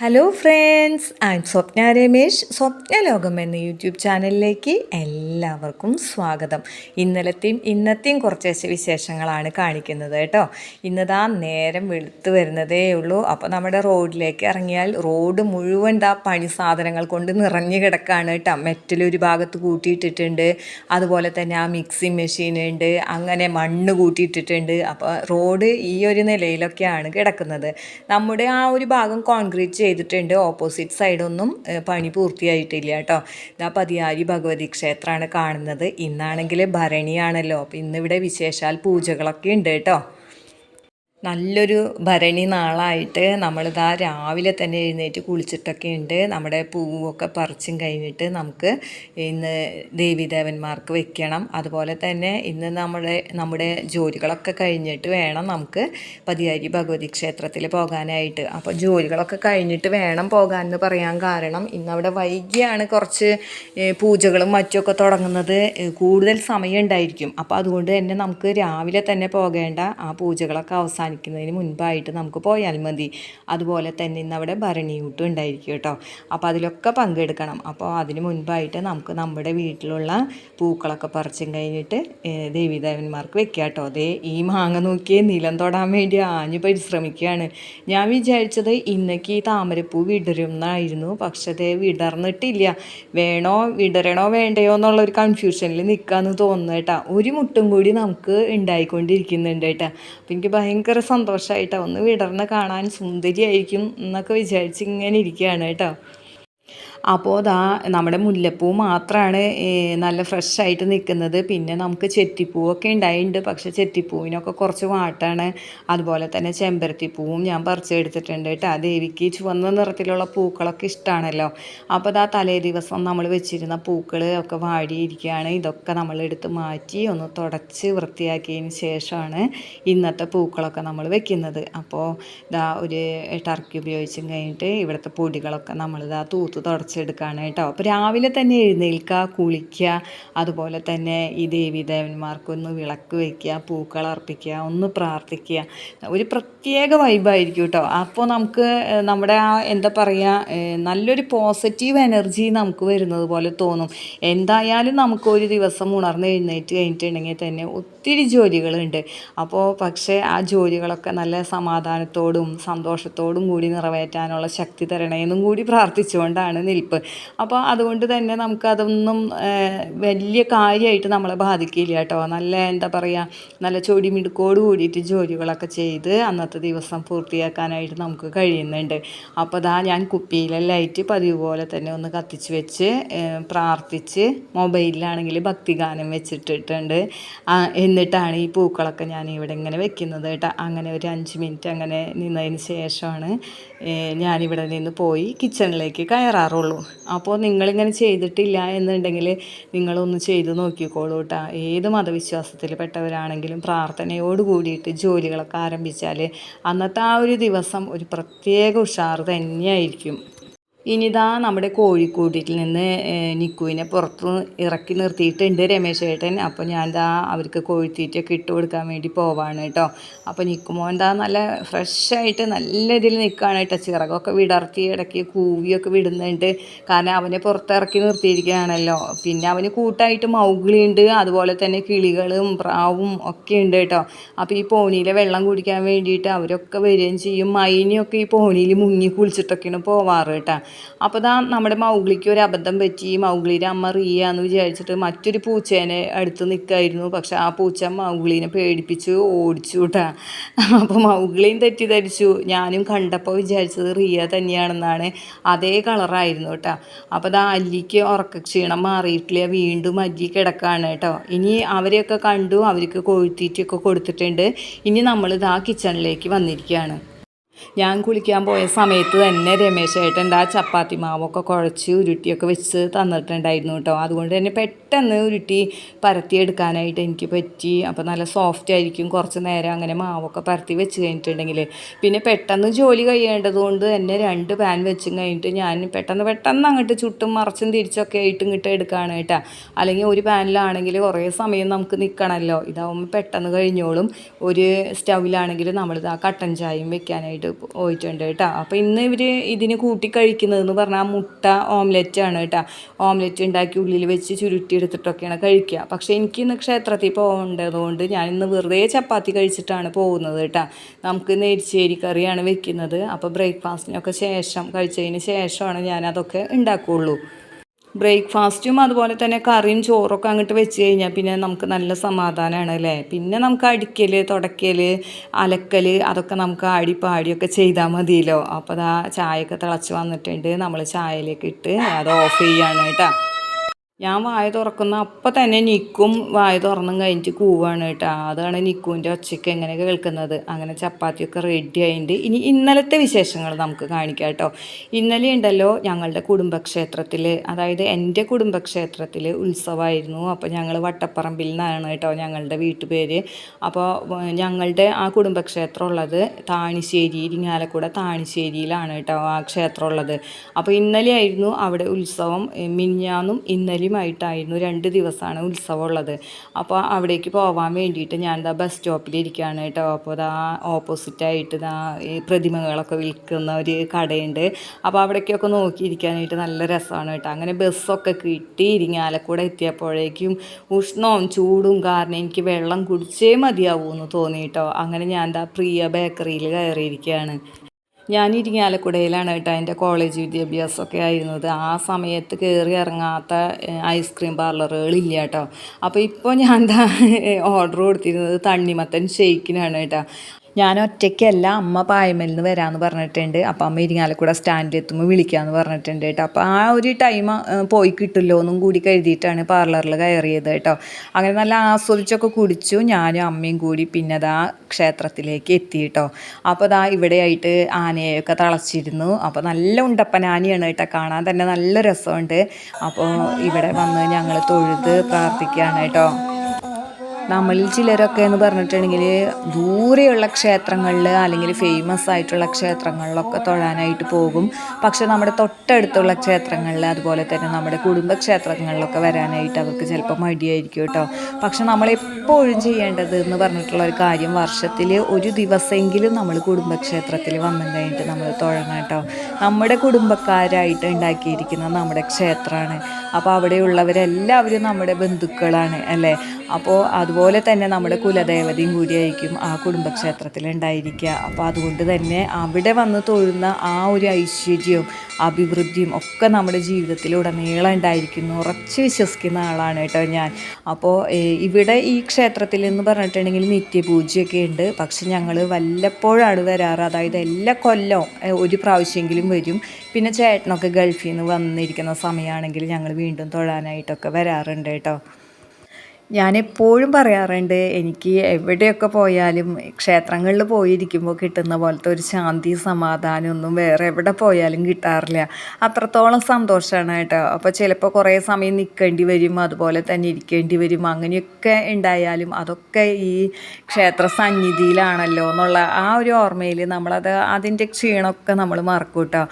Hello friends I'm Swapna Ramesh Swapna ലോകം എന്ന YouTube ചാനലിലേക്ക് എല്ലാവർക്കും സ്വാഗതം. ഇന്നലത്തെയും ഇന്നത്തെയും കുറച്ച് വിശേഷങ്ങളാണ് കാണിക്കുന്നത് കേട്ടോ. ഇന്നതാ നേരം വെളുത്ത് വരുന്നതേ ഉള്ളൂ. അപ്പോൾ നമ്മുടെ റോഡിലേക്ക് ഇറങ്ങിയാൽ റോഡ് മുഴുവൻ ദാ പണി സാധനങ്ങൾ കൊണ്ട് നിറഞ്ഞു കിടക്കാണ് കേട്ടോ. മെറ്റലൊരു ഭാഗത്ത് കൂട്ടിയിട്ടിട്ടുണ്ട്. അതുപോലെ തന്നെ ആ മിക്സി മെഷീൻ ഉണ്ട്. അങ്ങനെ മണ്ണ് കൂട്ടിയിട്ടിട്ടുണ്ട്. അപ്പോൾ റോഡ് ഈ ഒരു നിലയിലൊക്കെയാണ് കിടക്കുന്നത്. നമ്മുടെ ആ ഒരു ഭാഗം കോൺക്രീറ്റ് ചെയ്തിട്ടുണ്ട്. ഓപ്പോസിറ്റ് സൈഡൊന്നും പണി പൂർത്തിയായിട്ടില്ല കേട്ടോ. ഇതാ പതിയാരി ഭഗവതി ക്ഷേത്രമാണ് കാണുന്നത്. ഇന്നാണെങ്കിൽ ഭരണിയാണല്ലോ. അപ്പോൾ ഇന്നിവിടെ വിശേഷാൽ പൂജകളൊക്കെ ഉണ്ട് കേട്ടോ. നല്ലൊരു ഭരണി നാളായിട്ട് നമ്മളിതാ രാവിലെ തന്നെ എഴുന്നേറ്റ് കുളിച്ചിട്ടൊക്കെ ഉണ്ട്. നമ്മുടെ പൂവൊക്കെ പറിച്ചും കഴിഞ്ഞിട്ട് നമുക്ക് ഇന്ന് ദേവീദേവന്മാർക്ക് വെക്കണം. അതുപോലെ തന്നെ ഇന്ന് നമ്മുടെ നമ്മുടെ ജോലികളൊക്കെ കഴിഞ്ഞിട്ട് വേണം നമുക്ക് പതിയാരി ഭഗവതി ക്ഷേത്രത്തിൽ പോകാനായിട്ട്. അപ്പോൾ ജോലികളൊക്കെ കഴിഞ്ഞിട്ട് വേണം പോകാൻ എന്ന് പറയാൻ കാരണം ഇന്നവിടെ വൈകിയാണ് കുറച്ച് പൂജകളും മറ്റുമൊക്കെ തുടങ്ങുന്നത്. കൂടുതൽ സമയം ഉണ്ടായിരിക്കും. അപ്പോൾ അതുകൊണ്ട് തന്നെ നമുക്ക് രാവിലെ തന്നെ പോകേണ്ട ആ പൂജകളൊക്കെ അവസാനിക്കുന്നതിന് മുൻപായിട്ട് നമുക്ക് പോയാൽ മതി. അതുപോലെ തന്നെ ഇന്ന് അവിടെ ഭരണിയൂട്ടും ഉണ്ടായിരിക്കും കേട്ടോ. അപ്പോൾ അതിലൊക്കെ പങ്കെടുക്കണം. അപ്പോൾ അതിന് മുൻപായിട്ട് നമുക്ക് നമ്മുടെ വീട്ടിലുള്ള പൂക്കളൊക്കെ പറിച്ചും കഴിഞ്ഞിട്ട് ദേവീദേവന്മാർക്ക് വെക്കുക കേട്ടോ. അതേ ഈ മാങ്ങ നോക്കിയേ നിലം തൊടാൻ വേണ്ടി ആഞ്ഞു പരിശ്രമിക്കുകയാണ്. ഞാൻ വിചാരിച്ചത് ഇന്നേക്ക് ഈ താമരപ്പൂ വിടരും എന്നായിരുന്നു പക്ഷെ അത് വിടർന്നിട്ടില്ല. വേണോ വിടരണോ വേണ്ടയോ എന്നുള്ള ഒരു കൺഫ്യൂഷനിൽ നിൽക്കാന്ന് തോന്നുന്നു കേട്ടോ. ഒരു മുട്ടും കൂടി നമുക്ക് ഉണ്ടായിക്കൊണ്ടിരിക്കുന്നുണ്ട് കേട്ടോ. അപ്പം എനിക്ക് ഭയങ്കര സന്തോഷമായിട്ടാ ഒന്ന് വിടർന്ന് കാണാൻ സുന്ദരിയായിരിക്കും എന്നൊക്കെ വിചാരിച്ച് ഇങ്ങനെ ഇരിക്കുകയാണ് കേട്ടോ. അപ്പോൾ അതാ നമ്മുടെ മുല്ലപ്പൂ മാത്രമാണ് നല്ല ഫ്രഷ് ആയിട്ട് നിൽക്കുന്നത് പിന്നെ നമുക്ക് ചെത്തിപ്പൂവൊക്കെ ഉണ്ടായിട്ടുണ്ട് പക്ഷേ ചെത്തിപ്പൂവിനൊക്കെ കുറച്ച് വാട്ടാണ്. അതുപോലെ തന്നെ ചെമ്പരത്തിപ്പൂവും ഞാൻ പറിച്ചെടുത്തിട്ടുണ്ട് കേട്ടോ ആ ദേവിക്ക് ചുവന്ന നിറത്തിലുള്ള പൂക്കളൊക്കെ ഇഷ്ടമാണല്ലോ അപ്പോൾ ദാ തലേ ദിവസം നമ്മൾ വെച്ചിരുന്ന പൂക്കൾ ഒക്കെ വാടിയിരിക്കുകയാണ് ഇതൊക്കെ നമ്മൾ എടുത്ത് മാറ്റി ഒന്ന് തുടച്ച് വൃത്തിയാക്കിയതിന് ശേഷമാണ് ഇന്നത്തെ പൂക്കളൊക്കെ നമ്മൾ വെക്കുന്നത്. അപ്പോൾ ഇതാ ഒരു ടർക്കി ഉപയോഗിച്ചും കഴിഞ്ഞിട്ട് ഇവിടുത്തെ പൊടികളൊക്കെ നമ്മളിതാ തൂത്ത് തൂത്ത് തുടച്ചെടുക്കുകയാണ് കേട്ടോ. അപ്പോൾ രാവിലെ തന്നെ എഴുന്നേൽക്കുക കുളിക്കുക അതുപോലെ തന്നെ ഈ ദേവീദേവന്മാർക്കൊന്ന് വിളക്ക് വയ്ക്കുക പൂക്കൾ അർപ്പിക്കുക ഒന്ന് പ്രാർത്ഥിക്കുക. ഒരു പ്രത്യേക വൈബായിരിക്കും കേട്ടോ. അപ്പോൾ നമുക്ക് നമ്മുടെ ആ എന്താ പറയുക നല്ലൊരു പോസിറ്റീവ് എനർജി നമുക്ക് വരുന്നത് പോലെ തോന്നും. എന്തായാലും നമുക്ക് ഒരു ദിവസം ഉണർന്ന് എഴുന്നേറ്റ് കഴിഞ്ഞിട്ടുണ്ടെങ്കിൽ തന്നെ ഒത്തിരി ജോലികളുണ്ട്. അപ്പോൾ പക്ഷേ ആ ജോലികളൊക്കെ നല്ല സമാധാനത്തോടും സന്തോഷത്തോടും കൂടി നിറവേറ്റാനുള്ള ശക്തി തരണേന്നും കൂടി പ്രാർത്ഥിച്ചുകൊണ്ടാണ് നിൽപ്പ് അപ്പോൾ അതുകൊണ്ട് തന്നെ നമുക്കതൊന്നും വലിയ കാര്യമായിട്ട് നമ്മളെ ബാധിക്കില്ല കേട്ടോ. നല്ല എന്താ പറയുക നല്ല ചൊടിമിടുക്കോട് കൂടിയിട്ട് ജോലികളൊക്കെ ചെയ്ത് അന്നത്തെ ദിവസം പൂർത്തിയാക്കാനായിട്ട് നമുക്ക് കഴിയുന്നുണ്ട്. അപ്പോൾ ദാ ഞാൻ കുപ്പിയിലെ ലൈറ്റ് പതിവ് പോലെ തന്നെ ഒന്ന് കത്തിച്ച് വെച്ച് പ്രാർത്ഥിച്ച് മൊബൈലിലാണെങ്കിൽ ഭക്തിഗാനം വെച്ചിട്ടിട്ടുണ്ട്. എന്നിട്ടാണ് ഈ പൂക്കളൊക്കെ ഞാൻ ഇവിടെ ഇങ്ങനെ വെക്കുന്നത് കേട്ടോ. അങ്ങനെ ഒരു അഞ്ച് മിനിറ്റ് അങ്ങനെ നിന്നതിന് ശേഷമാണ് ഞാനിവിടെ നിന്ന് പോയി കിച്ചണിലേക്ക് കയറാറുള്ളൂ. അപ്പോൾ നിങ്ങളിങ്ങനെ ചെയ്തിട്ടില്ല എന്നുണ്ടെങ്കിൽ നിങ്ങളൊന്ന് ചെയ്ത് നോക്കിക്കോളൂ കേട്ടോ ഏത് മതവിശ്വാസത്തിൽ പെട്ടവരാണെങ്കിലും പ്രാർത്ഥനയോട് കൂടിയിട്ട് ജോലികളൊക്കെ ആരംഭിച്ചാൽ അന്നത്തെ ആ ഒരു ദിവസം ഒരു പ്രത്യേക ഉഷാർ തന്നെയായിരിക്കും. ഇനിതാ നമ്മുടെ കോഴിക്കൂട്ടിൽ നിന്ന് നിക്കുവിനെ പുറത്ത് ഇറക്കി നിർത്തിയിട്ടുണ്ട് രമേശ് ഏട്ടൻ. അപ്പോൾ ഞാൻ ദാ അവർക്ക് കോഴിത്തീറ്റയൊക്കെ ഇട്ട് കൊടുക്കാൻ വേണ്ടി പോവാണ് കേട്ടോ. അപ്പോൾ നിൽക്കുമ്പോൾ എന്താ നല്ല ഫ്രഷായിട്ട് നല്ല ഇതിൽ നിൽക്കുകയാണ് കേട്ടോ. ചിറകൊക്കെ വിടർത്തി ഇടയ്ക്ക് കൂവിയൊക്കെ വിടുന്നുണ്ട്. കാരണം അവനെ പുറത്തിറക്കി നിർത്തിയിരിക്കുകയാണല്ലോ പിന്നെ അവന് കൂട്ടായിട്ട് മൗഗിളിയുണ്ട് അതുപോലെ തന്നെ കിളികളും പ്രാവും ഒക്കെ ഉണ്ട് കേട്ടോ. അപ്പോൾ ഈ പോണിയിലെ വെള്ളം കുടിക്കാൻ വേണ്ടിയിട്ട് അവരൊക്കെ വരികയും ചെയ്യും. മൈനയൊക്കെ ഈ പോണിയിൽ മുങ്ങി കുളിച്ചിട്ടൊക്കെയാണ് പോവാറ് കേട്ടോ. അപ്പോൾ ദാ നമ്മുടെ മൗഗ്ലിക്ക് ഒരു അബദ്ധം പറ്റി. മൗഗ്ലിയുടെ അമ്മ റിയ എന്ന് വിചാരിച്ചിട്ട് മറ്റൊരു പൂച്ചേനെ അടുത്ത് നിൽക്കായിരുന്നു പക്ഷെ ആ പൂച്ച മൗഗ്ലിനെ പേടിപ്പിച്ച് ഓടിച്ചു കേട്ടാ അപ്പോൾ മൗഗ്ലിയും തെറ്റിദ്ധരിച്ചു. ഞാനും കണ്ടപ്പോൾ വിചാരിച്ചത് റിയ തന്നെയാണെന്നാണ്. അതേ കളറായിരുന്നു കേട്ടോ അപ്പോൾ ദാ അല്ലിക്ക് ഉറക്കക്ഷീണം മാറിയിട്ടില്ല. വീണ്ടും അല്ലി കിടക്കാണ് കേട്ടോ ഇനി അവരെയൊക്കെ കണ്ടു. അവർക്ക് കോഴിത്തീറ്റയൊക്കെ കൊടുത്തിട്ടുണ്ട്. ഇനി നമ്മൾ ഇതാ കിച്ചണിലേക്ക് വന്നിരിക്കുകയാണ്. ഞാൻ കുളിക്കാൻ പോയ സമയത്ത് തന്നെ രമേശ് ഏട്ടൻ ആ ചപ്പാത്തി മാവൊക്കെ കുഴച്ച് ഉരുട്ടിയൊക്കെ വെച്ച് തന്നിട്ടുണ്ടായിരുന്നു കേട്ടോ. അതുകൊണ്ട് തന്നെ പെട്ടെന്ന് ഉരുട്ടി പരത്തിയെടുക്കാനായിട്ട് എനിക്ക് പറ്റി. അപ്പോൾ നല്ല സോഫ്റ്റ് ആയിരിക്കും. കുറച്ച് നേരം അങ്ങനെ മാവൊക്കെ പരത്തി വെച്ച് കഴിഞ്ഞിട്ടുണ്ടെങ്കിൽ പിന്നെ പെട്ടെന്ന് ജോലി കഴിയേണ്ടതുകൊണ്ട് തന്നെ രണ്ട് പാൻ വെച്ചും കഴിഞ്ഞിട്ട് ഞാൻ പെട്ടെന്ന് പെട്ടെന്ന് അങ്ങോട്ട് ചുട്ടും മറച്ചും തിരിച്ചൊക്കെ ആയിട്ട് ഇങ്ങോട്ട് എടുക്കുകയാണ് കേട്ടോ. അല്ലെങ്കിൽ ഒരു പാനിലാണെങ്കിൽ കുറേ സമയം നമുക്ക് നിൽക്കണമല്ലോ ഇതാവുമ്പോൾ പെട്ടെന്ന് കഴിഞ്ഞോളും. ഒരു സ്റ്റൗവിലാണെങ്കിൽ നമ്മളിത് ആ കട്ടൻ ചായയും വെക്കാനായിട്ട് വാങ്ങിയിട്ട് പോയിട്ടുണ്ട് കേട്ടോ. അപ്പോൾ ഇന്ന് ഇവർ ഇതിന് കൂട്ടി കഴിക്കുന്നതെന്ന് പറഞ്ഞാൽ മുട്ട ഓംലെറ്റ് ആണ് കേട്ടോ. ഓംലെറ്റ് ഉണ്ടാക്കി ഉള്ളിൽ വെച്ച് ചുരുട്ടി എടുത്തിട്ടൊക്കെയാണ് കഴിക്കുക. പക്ഷേ എനിക്ക് ഇന്ന് ക്ഷേത്രത്തിൽ പോകേണ്ടതുകൊണ്ട് ഞാൻ ഇന്ന് വെറുതെ ചപ്പാത്തി കഴിച്ചിട്ടാണ് പോകുന്നത് കേട്ടോ. നമുക്ക് നെരിച്ചേരി കറിയാണ് വെക്കുന്നത്. അപ്പോൾ ബ്രേക്ക്ഫാസ്റ്റിനൊക്കെ ശേഷം കഴിച്ചതിന് ശേഷമാണ് ഞാൻ അതൊക്കെ ഉണ്ടാക്കുകയുള്ളൂ ബ്രേക്ക്ഫാസ്റ്റും അതുപോലെ തന്നെ കറിയും ചോറൊക്കെ അങ്ങോട്ട് വെച്ച് കഴിഞ്ഞാൽ പിന്നെ നമുക്ക് നല്ല സമാധാനമാണ് അല്ലേ? പിന്നെ നമുക്ക് അടിക്കൽ തുടയ്ക്കൽ അലക്കൽ അതൊക്കെ നമുക്ക് ആടി പാടിയൊക്കെ ചെയ്താൽ മതിയല്ലോ. അപ്പോൾ അതാ ചായയൊക്കെ തിളച്ച് വന്നിട്ടുണ്ട്. നമ്മൾ ചായയിലേക്ക് ഇട്ട് അത് ഓഫ് ചെയ്യാണ് കേട്ടോ. ഞാൻ വായ തുറക്കുന്ന അപ്പം തന്നെ നിൽക്കും വായ തുറന്നും കഴിഞ്ഞിട്ട് കൂവാണ് കേട്ടോ. അതാണ് നിക്കുവിന്റെ ഒച്ചയ്ക്ക് എങ്ങനെ കേൾക്കുന്നത്. അങ്ങനെ ചപ്പാത്തിയൊക്കെ റെഡി ആയിട്ട് ഇനി ഇന്നലത്തെ വിശേഷങ്ങൾ നമുക്ക് കാണിക്കാം കേട്ടോ. ഇന്നലെ ഉണ്ടല്ലോ ഞങ്ങളുടെ കുടുംബക്ഷേത്രത്തിൽ അതായത് എന്റെ കുടുംബക്ഷേത്രത്തിൽ ഉത്സവമായിരുന്നു അപ്പോൾ ഞങ്ങൾ വട്ടപ്പറമ്പിൽ നിന്നാണ് കേട്ടോ ഞങ്ങളുടെ വീട്ടുപേര്. അപ്പോൾ ഞങ്ങളുടെ ആ കുടുംബക്ഷേത്രം ഉള്ളത് താണിശ്ശേരി ഇരിങ്ങാലക്കുട താണിശ്ശേരിയിലാണ് കേട്ടോ ആ ക്ഷേത്രം ഉള്ളത്. അപ്പോൾ ഇന്നലെ ആയിരുന്നു അവിടെ ഉത്സവം. മിനിഞ്ഞാന്നും ഇന്നലെയും ആയിട്ടായിരുന്നു രണ്ട് ദിവസമാണ് ഉത്സവമുള്ളത്. അപ്പോൾ അവിടേക്ക് പോകാൻ വേണ്ടിയിട്ട് ഞാൻ എന്താ ബസ് സ്റ്റോപ്പിൽ ഇരിക്കുകയാണ് കേട്ടോ. അപ്പോൾ ദാ ഓപ്പോസിറ്റായിട്ട് ഇതാ ഈ പ്രതിമകളൊക്കെ വിൽക്കുന്ന ഒരു കടയുണ്ട്. അപ്പോൾ അവിടേക്കൊക്കെ നോക്കിയിരിക്കാനായിട്ട് നല്ല രസമാണ് കേട്ടോ. അങ്ങനെ ബസ്സൊക്കെ കിട്ടി. ഇരിങ്ങാലക്കൂടെ എത്തിയപ്പോഴേക്കും ഉഷ്ണവും ചൂടും കാരണം എനിക്ക് വെള്ളം കുടിച്ചേ മതിയാവൂ എന്ന് തോന്നി കേട്ടോ. അങ്ങനെ ഞാൻ എന്താ പ്രിയ ബേക്കറിയിൽ കയറിയിരിക്കുകയാണ് ഞാൻ ഇരിങ്ങാലക്കുടയിലാണ് കേട്ടോ എന്റെ കോളേജ് വിദ്യാഭ്യാസമൊക്കെ ആയിരുന്നത്. ആ സമയത്ത് കയറി ഇറങ്ങാത്ത ഐസ്ക്രീം പാർലറുകളില്ല കേട്ടോ. അപ്പോൾ ഇപ്പോൾ ഞാൻ ഓർഡർ കൊടുത്തിരുന്നത് തണ്ണിമത്തൻ ഷെയ്ക്കിനാണ് കേട്ടോ. ഞാൻ ഒറ്റയ്ക്കല്ല അമ്മ പായമലിൽ നിന്ന് വരാമെന്ന് പറഞ്ഞിട്ടുണ്ട്. അപ്പം അമ്മ ഇരിങ്ങാലക്കുട സ്റ്റാൻഡിൽ എത്തുമ്പോൾ വിളിക്കാമെന്ന് പറഞ്ഞിട്ടുണ്ട് കേട്ടോ. അപ്പോൾ ആ ഒരു ടൈം പോയി കിട്ടില്ലോ എന്നും കൂടി കരുതിയിട്ടാണ് പാർലറിൽ കയറിയത് കേട്ടോ. അങ്ങനെ നല്ല ആസ്വദിച്ചൊക്കെ കുടിച്ചു. ഞാനും അമ്മയും കൂടി പിന്നെ അതാ ക്ഷേത്രത്തിലേക്ക് എത്തി കേട്ടോ. അപ്പോൾ അതാ ഇവിടെയായിട്ട് ആനയൊക്കെ തളച്ചിരുന്നു. അപ്പോൾ നല്ല ഉണ്ടപ്പൻ ആനയാണ് കേട്ടോ. കാണാൻ തന്നെ നല്ല രസമുണ്ട്. അപ്പോൾ ഇവിടെ വന്ന് ഞങ്ങൾ തൊഴുത് പ്രാർത്ഥിക്കുകയാണ് കേട്ടോ. നമ്മളിൽ ചിലരൊക്കെ എന്ന് പറഞ്ഞിട്ടുണ്ടെങ്കിൽ ദൂരെയുള്ള ക്ഷേത്രങ്ങളിൽ അല്ലെങ്കിൽ ഫേമസ് ആയിട്ടുള്ള ക്ഷേത്രങ്ങളിലൊക്കെ തൊഴാനായിട്ട് പോകും. പക്ഷെ നമ്മുടെ തൊട്ടടുത്തുള്ള ക്ഷേത്രങ്ങളിൽ അതുപോലെ തന്നെ നമ്മുടെ കുടുംബക്ഷേത്രങ്ങളിലൊക്കെ വരാനായിട്ട് അവർക്ക് ചിലപ്പോൾ മടിയായിരിക്കും കേട്ടോ. പക്ഷെ നമ്മളെപ്പോഴും ചെയ്യേണ്ടത് എന്ന് പറഞ്ഞിട്ടുള്ള ഒരു കാര്യം വർഷത്തിൽ ഒരു ദിവസമെങ്കിലും നമ്മൾ കുടുംബക്ഷേത്രത്തിൽ വന്നു കഴിഞ്ഞിട്ട് നമ്മൾ തൊഴണം കേട്ടോ. നമ്മുടെ കുടുംബക്കാരായിട്ട് ഉണ്ടാക്കിയിരിക്കുന്ന നമ്മുടെ ക്ഷേത്രമാണ്. അപ്പോൾ അവിടെയുള്ളവരെല്ലാവരും നമ്മുടെ ബന്ധുക്കളാണ് അല്ലേ? അപ്പോൾ അതുപോലെ തന്നെ നമ്മുടെ കുലദേവതയും കൂടിയായിരിക്കും ആ കുടുംബക്ഷേത്രത്തിൽ ഉണ്ടായിരിക്കുക അപ്പോൾ അതുകൊണ്ട് തന്നെ അവിടെ വന്ന് തൊഴുന്ന ആ ഒരു ഐശ്വര്യവും അഭിവൃദ്ധിയും ഒക്കെ നമ്മുടെ ജീവിതത്തിൽ ഉടനീളം ഉണ്ടായിരിക്കുന്നു. ഉറച്ച് വിശ്വസിക്കുന്ന ആളാണ് കേട്ടോ ഞാൻ. അപ്പോൾ ഇവിടെ ഈ ക്ഷേത്രത്തിൽ എന്ന് പറഞ്ഞിട്ടുണ്ടെങ്കിൽ നിത്യപൂജയൊക്കെ ഉണ്ട്. പക്ഷെ ഞങ്ങൾ വല്ലപ്പോഴാണ് വരാറ്. അതായത് എല്ലാ കൊല്ലവും ഒരു പ്രാവശ്യമെങ്കിലും വരും. പിന്നെ ചേട്ടനൊക്കെ ഗൾഫിൽ നിന്ന് വന്നിരിക്കുന്ന സമയമാണെങ്കിൽ ഞങ്ങൾ വീണ്ടും തൊഴാനായിട്ടൊക്കെ വരാറുണ്ട് കേട്ടോ. ഞാൻ എപ്പോഴും പറയാറുണ്ട് എനിക്ക് എവിടെയൊക്കെ പോയാലും ക്ഷേത്രങ്ങളിൽ പോയിരിക്കുമ്പോൾ കിട്ടുന്ന പോലത്തെ ഒരു ശാന്തി സമാധാനം ഒന്നും വേറെ എവിടെ പോയാലും കിട്ടാറില്ല. അത്രത്തോളം സന്തോഷമാണ് കേട്ടോ. അപ്പോൾ ചിലപ്പോൾ കുറേ സമയം നിൽക്കേണ്ടി വരും അതുപോലെ തന്നെ ഇരിക്കേണ്ടി വരും. അങ്ങനെയൊക്കെ ഉണ്ടായാലും അതൊക്കെ ഈ ക്ഷേത്ര സന്നിധിയിലാണല്ലോ എന്നുള്ള ആ ഒരു ഓർമ്മയിൽ നമ്മളത് അതിന്റെ ക്ഷീണമൊക്കെ നമ്മൾ മറക്കും കേട്ടോ.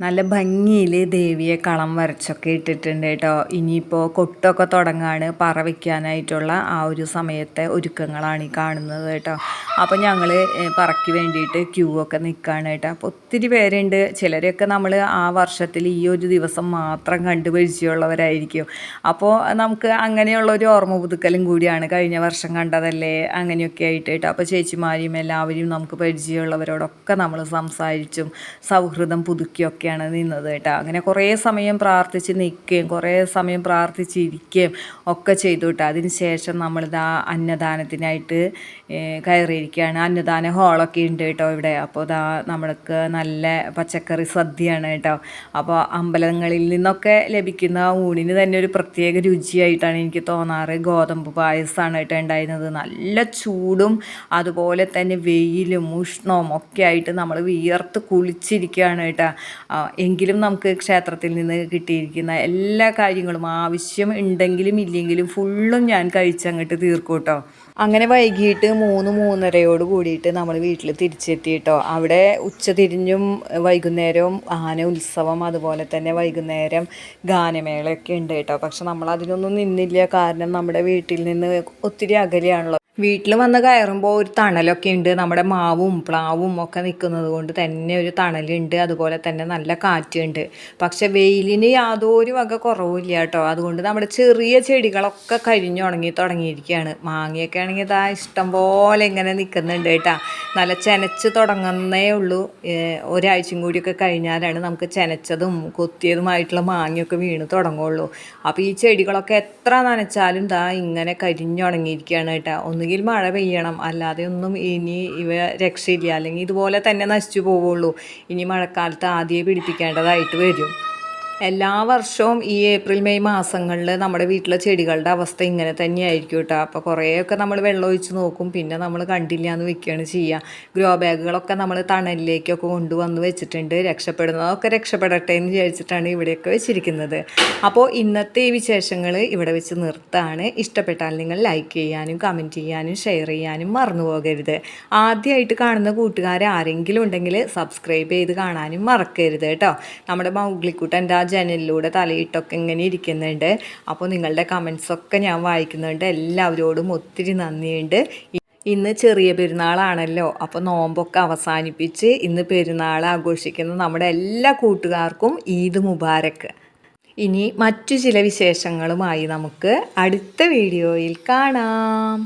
നല്ല ഭംഗിയിൽ ദേവിയെ കളം വരച്ചൊക്കെ ഇട്ടിട്ടുണ്ട് കേട്ടോ. ഇനിയിപ്പോൾ കൊട്ടൊക്കെ തുടങ്ങാണ് പറ വയ്ക്കാനായിട്ടുള്ള ആ ഒരു സമയത്തെ ഒരുക്കങ്ങളാണ് ഈ കാണുന്നത് കേട്ടോ. അപ്പോൾ ഞങ്ങൾ പറയ്ക്ക് വേണ്ടിയിട്ട് ക്യൂ ഒക്കെ നിൽക്കുകയാണ് കേട്ടോ. അപ്പോൾ ഒത്തിരി പേരുണ്ട്. ചിലരൊക്കെ നമ്മൾ ആ വർഷത്തിൽ ഈ ഒരു ദിവസം മാത്രം കണ്ടുപരിചയമുള്ളവരായിരിക്കും അപ്പോൾ നമുക്ക് അങ്ങനെയുള്ള ഒരു ഓർമ്മ പുതുക്കലും കൂടിയാണ് കഴിഞ്ഞ വർഷം കണ്ടതല്ലേ? അങ്ങനെയൊക്കെ ആയിട്ട് കേട്ടോ. അപ്പോൾ ചേച്ചിമാരെയും എല്ലാവരും നമുക്ക് പരിചയമുള്ളവരോടൊക്കെ നമ്മൾ സംസാരിച്ചും സൗഹൃദം പുതുക്കിയൊക്കെയാണ് നിന്നത് കേട്ടോ. അങ്ങനെ കുറേ സമയം പ്രാർത്ഥിച്ച് നിൽക്കുകയും കുറേ സമയം പ്രാർത്ഥിച്ചിരിക്കുകയും ഒക്കെ ചെയ്തു കേട്ടോ. അതിന് ശേഷം നമ്മളിതാ അന്നദാനത്തിനായിട്ട് കയറിയിരിക്കുകയാണ്. അന്നദാന ഹോളൊക്കെ ഉണ്ട് കേട്ടോ ഇവിടെ. അപ്പോൾ ഇതാ നമ്മൾക്ക് നല്ല പച്ചക്കറി സദ്യയാണ് കേട്ടോ. അപ്പോൾ അമ്പലങ്ങളിൽ നിന്നൊക്കെ ലഭിക്കുന്ന ഊണിന് തന്നെ ഒരു പ്രത്യേക രുചിയായിട്ടാണ് എനിക്ക് തോന്നാറ്. ഗോതമ്പ് പായസമാണ് കേട്ടോ ഉണ്ടായിരുന്നത്. നല്ല ചൂടും അതുപോലെ തന്നെ വെയിലും ഉഷ്ണവും ഒക്കെ ആയിട്ട് നമ്മൾ വിയർത്ത് കുളിച്ചിരിക്കുകയാണ് കേട്ടോ. എങ്കിലും നമുക്ക് ക്ഷേത്രത്തിൽ നിന്ന് കിട്ടിയിരിക്കുന്ന എല്ലാ കാര്യങ്ങളും ആവശ്യം ഉണ്ടെങ്കിലും ഇല്ലെങ്കിലും ഫുള്ളും ഞാൻ കഴിച്ചങ്ങോട്ട് തീർക്കും കേട്ടോ അങ്ങനെ വൈകിട്ട് മൂന്ന് മൂന്നരയോട് കൂടിയിട്ട് നമ്മൾ വീട്ടിൽ തിരിച്ചെത്തി കേട്ടോ അവിടെ ഉച്ചതിരിഞ്ഞും വൈകുന്നേരവും ആന ഉത്സവം അതുപോലെ തന്നെ വൈകുന്നേരം ഗാനമേളയൊക്കെ ഉണ്ട് കേട്ടോ. പക്ഷെ നമ്മൾ അതിനൊന്നും നിന്നില്ല. കാരണം നമ്മുടെ വീട്ടിൽ നിന്ന് ഒത്തിരി അകലെയാണല്ലോ വീട്ടിൽ വന്ന് കയറുമ്പോൾ ഒരു തണലൊക്കെ ഉണ്ട് നമ്മുടെ മാവും പ്ലാവും ഒക്കെ നിൽക്കുന്നത് കൊണ്ട് തന്നെ ഒരു തണലുണ്ട് അതുപോലെ തന്നെ നല്ല കാറ്റുണ്ട് പക്ഷെ വെയിലിന് യാതൊരു വക കുറവില്ല കേട്ടോ. അതുകൊണ്ട് നമ്മുടെ ചെറിയ ചെടികളൊക്കെ കരിഞ്ഞുണങ്ങി തുടങ്ങിയിരിക്കുകയാണ് മാങ്ങയൊക്കെ ആണെങ്കിൽ ഇതാ ഇഷ്ടം പോലെ ഇങ്ങനെ നിൽക്കുന്നുണ്ട് കേട്ടോ. നല്ല ചെനച്ച് തുടങ്ങുന്നേ ഉള്ളൂ. ഒരാഴ്ചയും കൂടിയൊക്കെ കഴിഞ്ഞാലാണ് നമുക്ക് ചെനച്ചതും കൊത്തിയതുമായിട്ടുള്ള മാങ്ങയൊക്കെ വീണ് തുടങ്ങുള്ളൂ. അപ്പോൾ ഈ ചെടികളൊക്കെ എത്ര നനച്ചാലും ദാ ഇങ്ങനെ കരിഞ്ഞുണങ്ങിയിരിക്കുകയാണ് കേട്ടോ. ഒന്നുകിൽ മഴ പെയ്യണം. അല്ലാതെ ഒന്നും ഇനി ഇവ രക്ഷയില്ല. അല്ലെങ്കിൽ ഇതുപോലെ തന്നെ നശിച്ചു പോവുള്ളൂ. ഇനി മഴക്കാലത്ത് ആദ്യമേ പിടിപ്പിക്കേണ്ടതായിട്ട് വരും. എല്ലാ വർഷവും ഈ ഏപ്രിൽ മെയ് മാസങ്ങളിൽ നമ്മുടെ വീട്ടിലെ ചെടികളുടെ അവസ്ഥ ഇങ്ങനെ തന്നെയായിരിക്കും കേട്ടോ. അപ്പോൾ കുറേയൊക്കെ നമ്മൾ വെള്ളം ഒഴിച്ച് നോക്കും. പിന്നെ നമ്മൾ കണ്ടില്ല എന്ന് വെക്കുകയാണ് ചെയ്യുക ഗ്രോ ബാഗുകളൊക്കെ നമ്മൾ തണലിലേക്കൊക്കെ കൊണ്ടുവന്ന് വെച്ചിട്ടുണ്ട്. രക്ഷപ്പെടുന്നതൊക്കെ രക്ഷപ്പെടട്ടെ എന്ന് വിചാരിച്ചിട്ടാണ് ഇവിടെയൊക്കെ വെച്ചിരിക്കുന്നത്. അപ്പോൾ ഇന്നത്തെ ഈ വിശേഷങ്ങൾ ഇവിടെ വെച്ച് നിർത്താണ്. ഇഷ്ടപ്പെട്ടാൽ നിങ്ങൾ ലൈക്ക് ചെയ്യാനും കമന്റ് ചെയ്യാനും ഷെയർ ചെയ്യാനും മറന്നു പോകരുത്. ആദ്യമായിട്ട് കാണുന്ന കൂട്ടുകാർ ആരെങ്കിലും ഉണ്ടെങ്കിൽ സബ്സ്ക്രൈബ് ചെയ്ത് കാണാനും മറക്കരുത് കേട്ടോ. നമ്മുടെ മൗഗ്ലിക്കുട്ടന്റെ ആ ജനലിലൂടെ തലയിട്ടൊക്കെ ഇങ്ങനെ ഇരിക്കുന്നുണ്ട്. അപ്പോൾ നിങ്ങളുടെ കമൻസൊക്കെ ഞാൻ വായിക്കുന്നുണ്ട്. എല്ലാവരോടും ഒത്തിരി നന്ദിയുണ്ട്. ഇന്ന് ചെറിയ പെരുന്നാളാണല്ലോ. അപ്പോൾ നോമ്പൊക്കെ അവസാനിപ്പിച്ച് ഇന്ന് പെരുന്നാൾ ആഘോഷിക്കുന്ന നമ്മുടെ എല്ലാ കൂട്ടുകാർക്കും ഈദ് മുബാരക്ക് ഇനി മറ്റു ചില വിശേഷങ്ങളുമായി നമുക്ക് അടുത്ത വീഡിയോയിൽ കാണാം.